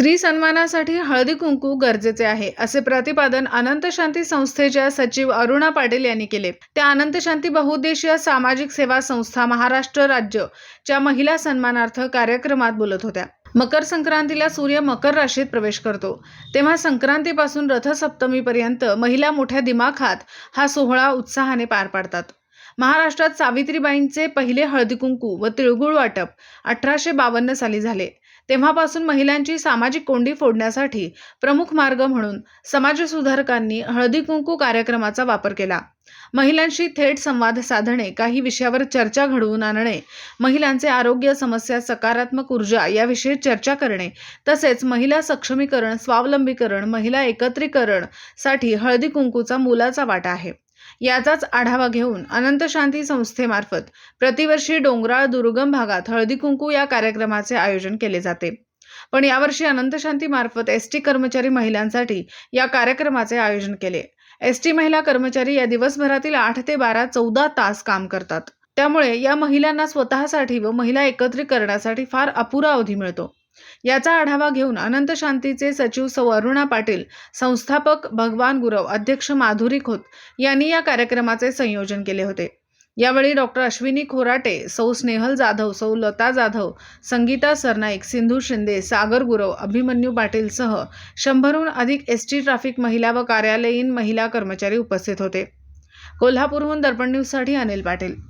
स्त्री सन्मानासाठी हळदी कुंकू गरजेचे आहे असे प्रतिपादन अनंत शांती संस्थेच्या सचिव अरुणा पाटील यांनी केले. त्या अनंत शांती बहुउद्देशीय सामाजिक सेवा संस्था महाराष्ट्र राज्य च्या महिला सन्मानार्थ कार्यक्रमात बोलत होत्या. मकर संक्रांतीला सूर्य मकर राशीत प्रवेश करतो. तेव्हा संक्रांतीपासून रथसप्तमीपर्यंत महिला मोठ्या दिमाखात हा सोहळा उत्साहाने पार पाडतात. महाराष्ट्रात सावित्रीबाईंचे पहिले हळदी कुंकू व तिळगुळ वाटप अठराशे बावन्न साली झाले. तेव्हापासून महिलांची सामाजिक कोंडी फोडण्यासाठी प्रमुख मार्ग म्हणून समाजसुधारकांनी हळदी कुंकू कार्यक्रमाचा वापर केला. महिलांशी थेट संवाद साधणे काही विषयावर चर्चा घडवून आणणे महिलांचे आरोग्य समस्या सकारात्मक ऊर्जा याविषयी चर्चा करणे तसेच महिला सक्षमीकरण स्वावलंबीकरण महिला एकत्रीकरणसाठी हळदी कुंकूचा मोलाचा वाटा आहे. याचाच आढावा घेऊन अनंत शांती संस्थेमार्फत प्रतिवर्षी डोंगराळ दुर्गम भागात हळदी कुंकू या कार्यक्रमाचे आयोजन केले जाते. पण यावर्षी अनंत शांती मार्फत एस टी कर्मचारी महिलांसाठी या कार्यक्रमाचे आयोजन केले. एस टी महिला कर्मचारी या दिवसभरातील आठ ते बारा चौदा तास काम करतात. त्यामुळे या महिलांना स्वतःसाठी व महिला एकत्रीकरणासाठी फार अपुरा अवधी मिळतो. याचा आढावा घेऊन अनंत शांतीचे सचिव सौ अरुणा पाटील संस्थापक भगवान गुरव अध्यक्ष माधुरी खोत यांनी या कार्यक्रमाचे संयोजन केले होते. यावेळी डॉक्टर अश्विनी खोराटे सौ स्नेहल जाधव सौ लता जाधव संगीता सरनाईक सिंधू शिंदे सागर गुरव अभिमन्यू पाटीलसह शंभरहून अधिक एस टी ट्रॅफिक महिला व कार्यालयीन महिला कर्मचारी उपस्थित होते. कोल्हापूरहून दर्पण न्यूजसाठी अनिल पाटील.